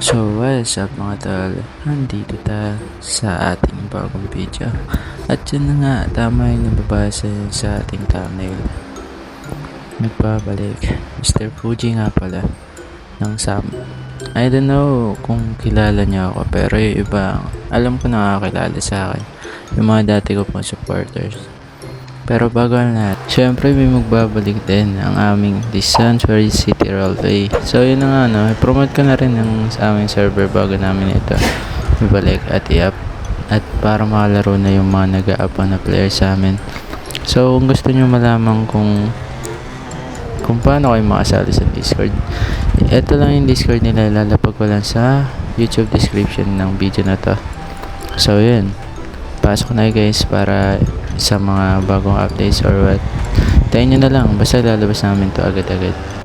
So, what's up mga tol? Nandito ta sa ating bagong video. At yun na nga, tama yung nababasa sa ating thumbnail. Nagbabalik. Mr. Fuji nga pala. Ng Sam. I don't know kung kilala niya ako, pero yung iba, alam ko nakakilala sa akin. Yung mga dati ko pong supporters. Pero bago ang lahat, syempre may magbabalik din ang aming The Sanctuary City Roleplay. So yun na nga no, promote ko na rin ang sa aming server bago namin ito ibalik at i-up. At para makalaro na yung mga nag-a-up na player sa amin. So kung gusto nyo malaman kung kung paano kayo makasali sa Discord, ito lang yung Discord nila ilalapag ko lang sa YouTube description ng video na to. So yun, pasok na guys para sa mga bagong updates or what. Tayo nyo na lang, basta lalabas namin to agad-agad.